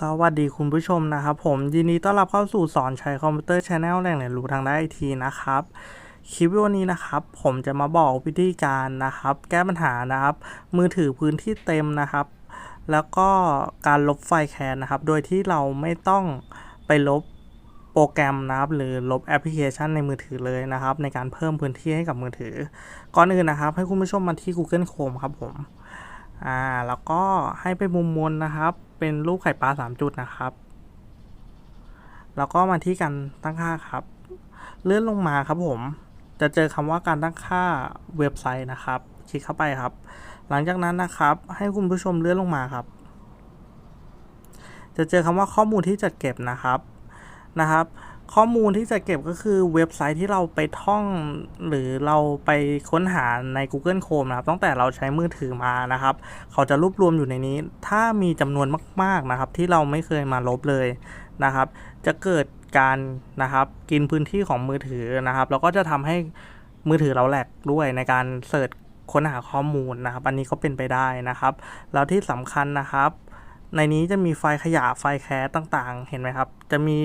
สวัสดีคุณผู้ชมนะครับผมยินดีต้อนรับเข้าสู่สอนใช้คอมพิวเตอร์ชาแนลแหล่งเรียนรู้ทางด้านไอทีนะครับคลิปวิดีโอนี้นะครับ ผมจะมาบอกวิธีการนะครับ แก้ปัญหานะครับ มือถือพื้นที่เต็มนะครับ แล้วก็การลบไฟล์แคนนะครับ โดยที่เราไม่ต้องไปลบโปรแกรมนะครับ หรือลบแอปพลิเคชันในมือถือเลยนะครับ ในการเพิ่มพื้นที่ให้กับมือถือ ก่อนอื่นนะครับ ให้คุณผู้ชมมาที่ Google Chrome ครับผม อ่าแล้วก็ให้ไปมุมบนนะครับ เป็นรูปไข่ปลาสามจุดนะครับ แล้วก็มาที่การตั้งค่าครับ เลื่อนลงมาครับผม จะเจอคำว่าการตั้งค่าเว็บไซต์นะครับ คลิกเข้าไปครับ หลังจากนั้นนะครับ ให้คุณผู้ชมเลื่อนลงมาครับ จะเจอคำว่าข้อมูลที่จัดเก็บนะครับนะครับ ข้อมูลที่จะเก็บก็คือเว็บไซต์ที่เราไปท่อง หรือเราไปค้นหาใน Google Chrome นะครับ ตั้งแต่เราใช้มือถือมานะครับ เขาจะรวบรวมอยู่ในนี้ ถ้ามีจำนวนมาก ๆนะครับ ที่เราไม่เคยมาลบเลยนะครับ จะเกิดการนะครับกินพื้นที่ของมือถือนะครับ แล้วก็จะทำให้มือถือเราแหลกด้วยในการเสิร์ชค้นหาข้อมูลนะครับ อันนี้ก็เป็นไปได้นะครับ แล้วที่สำคัญนะครับ ในนี้จะมีไฟล์ขยะไฟล์แคสต่างๆ เห็นไหมครับ จะมี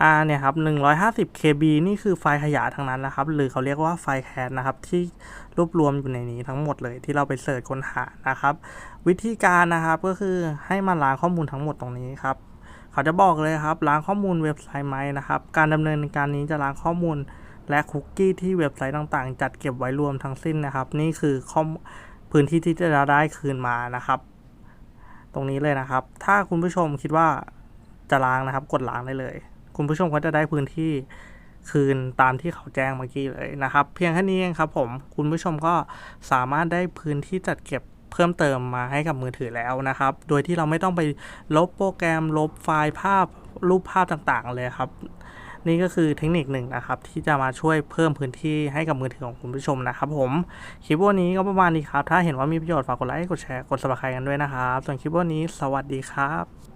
อ่าเนี่ยครับ 150 KB นี่คือไฟล์ขยะทั้งนั้นนะครับ หรือเขาเรียกว่าไฟล์แคสนะครับ ที่รวบรวมอยู่ในนี้ทั้งหมดเลยที่เราไปเสิร์ชค้นหานะครับ วิธีการนะครับก็คือให้มาล้างข้อมูลทั้งหมดตรงนี้ครับ เขาจะบอกเลยครับล้างข้อมูลเว็บไซต์ไหมนะครับ การดำเนินการนี้จะล้างข้อมูลและคุกกี้ที่เว็บไซต์ต่างๆ จัดเก็บไว้รวมทั้งสิ้นนะครับ นี่คือข้อพื้นที่ที่จะได้คืนมานะครับ ตรงนี้เลยนะครับ ถ้าคุณผู้ชมคิดว่าจะล้างนะครับ กดล้างได้เลย คุณผู้ชมก็จะได้พื้นที่คืนตามที่เขาแจ้งเมื่อกี้เลยนะครับ เพียงแค่นี้เองครับผมคุณผู้ชมก็สามารถได้พื้นที่จัดเก็บเพิ่มเติมมาให้กับมือถือแล้วนะครับ โดยที่เราไม่ต้องไปลบโปรแกรมลบไฟล์ภาพรูปภาพต่างๆ เลยครับ นี่ก็คือเทคนิคหนึ่งนะครับ ที่จะมาช่วยเพิ่มพื้นที่ให้กับมือถือของคุณผู้ชมนะครับ ผมคลิปวันนี้ก็ประมาณนี้ครับ ถ้าเห็นว่ามีประโยชน์ฝากกดไลค์กดแชร์กด subscribe กันด้วยนะครับส่วนคลิปวันนี้ สวัสดีครับ